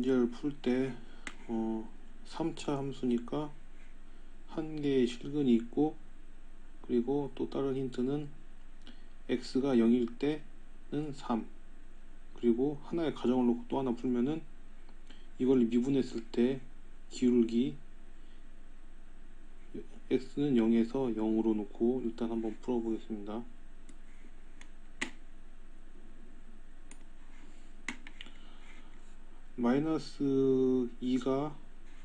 문제를 풀때 어, 3차 함수니까 한 개의 실근이 있고 그리고 또 다른 힌트는 x가 0일 때는 3 그리고 하나의 가정을 놓고 또 하나 풀면은 이걸 미분했을 때 기울기 x는 0에서 0으로 놓고 일단 한번 풀어보겠습니다. 마이너스 2가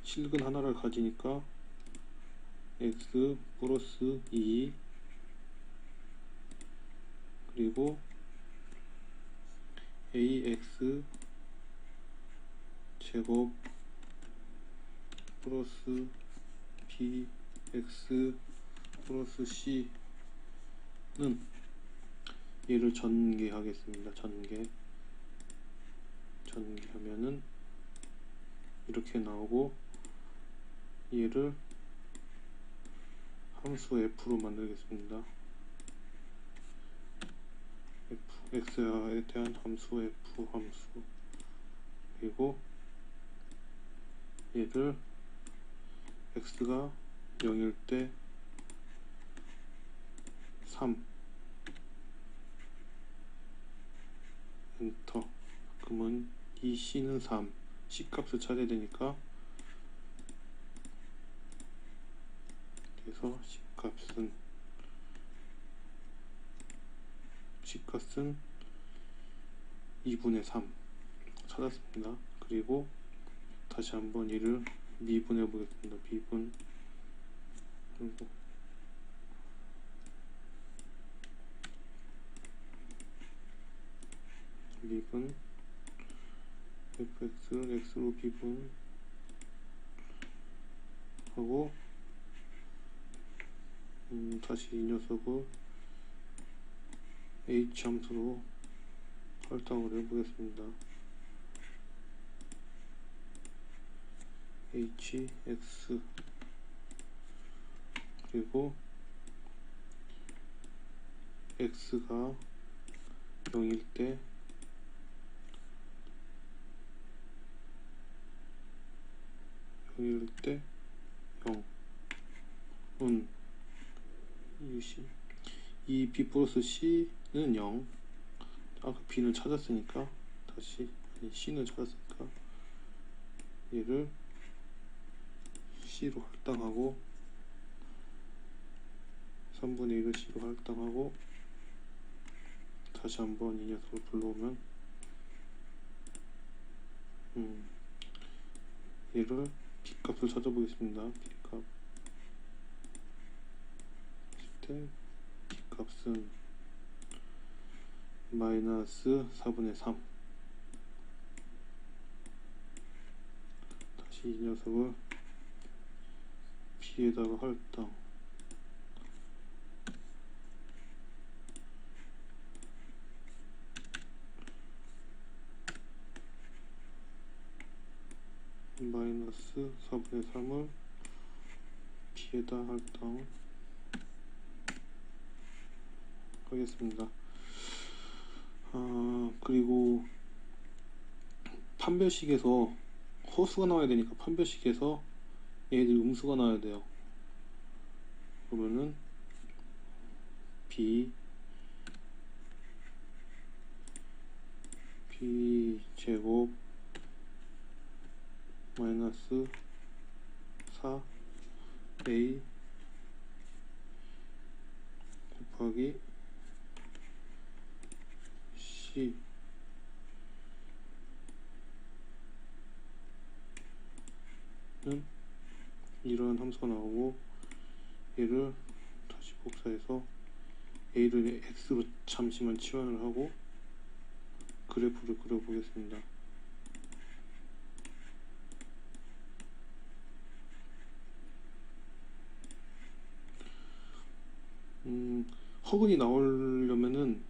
실근 하나를 가지니까 x 플러스 2 그리고 ax 제곱 플러스 bx 플러스 c는 얘를 전개하겠습니다. 전개 전개하면은 이렇게 나오고 얘를 함수 f로 만들겠습니다. f, x에 대한 함수 f 함수. 그리고 얘를 x가 0일 때 3 엔터. 그러면 이 c는 3 c 값을 찾아야 되니까 그래서 c 값은 c 값은 2분의 3 찾았습니다. 그리고 다시 한번 얘를 미분해 보겠습니다. 미분 그리고 미분 fx를 x로 비분 하고 음, 다시 이 녀석을 h 함수로 할당을 해보겠습니다. h x 그리고 x가 0일 때 0일 때 0. 은 이시 이 b 플러스 c는 0. 아까 b는 찾았으니까 다시 아니 c는 찾았으니까 얘를 c로 할당하고 3분의 1을 c로 할당하고 다시 한번 이 녀석을 불러오면 음 얘를 값을 찾아보겠습니다. B값. 때 B값은 마이너스 4분의 3 다시 이 녀석을 B에다가 할당 마이너스 4분의 3을 B에다 할당 하겠습니다. 아, 그리고 판별식에서 허수가 나와야 되니까 판별식에서 얘들 음수가 나와야 돼요. 그러면은 B B 제곱 마이너스 4 a 곱하기 c 는 이런 함수가 나오고 얘를 다시 복사해서 a를 x로 잠시만 치환을 하고 그래프를 그려보겠습니다. 음, 허근이 나오려면은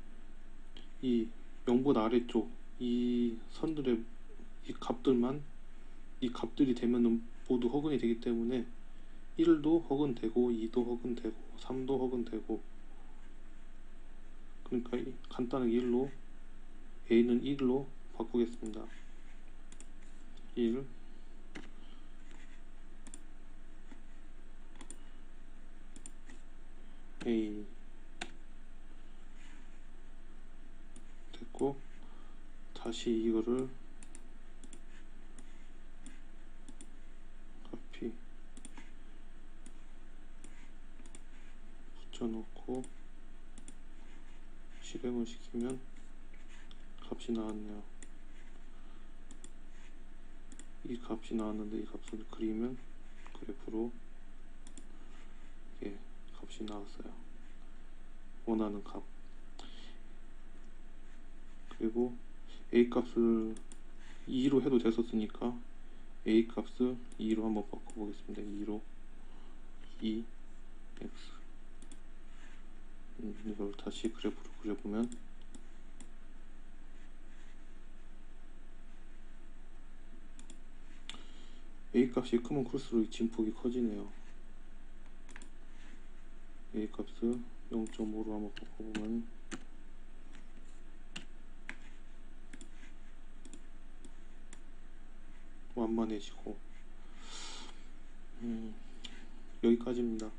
이 0보다 아래쪽 이 선들의 이 값들만 이 값들이 되면은 모두 허근이 되기 때문에 1도 허근 되고 2도 허근 되고 3도 허근 되고 그러니까 이- 간단하게 1로 a는 1로 바꾸겠습니다. 1 A 됐고 다시 이거를 카피 붙여놓고 실행을 시키면 값이 나왔네요. 이 값이 나왔는데 이 값을 그리면 그래프로 예, 값이 나왔어요. 원하는 값. 그리고 a 값을 2로 해도 됐었으니까 a 값을 2로 한번 바꿔보겠습니다. 2로 2 x 음, 이걸 다시 그래프로 그려보면 a 값이 크면 클수록 이 진폭이 커지네요. a 값을 0.5로 한번 바꿔보면 완만해지고 음, 여기까지입니다.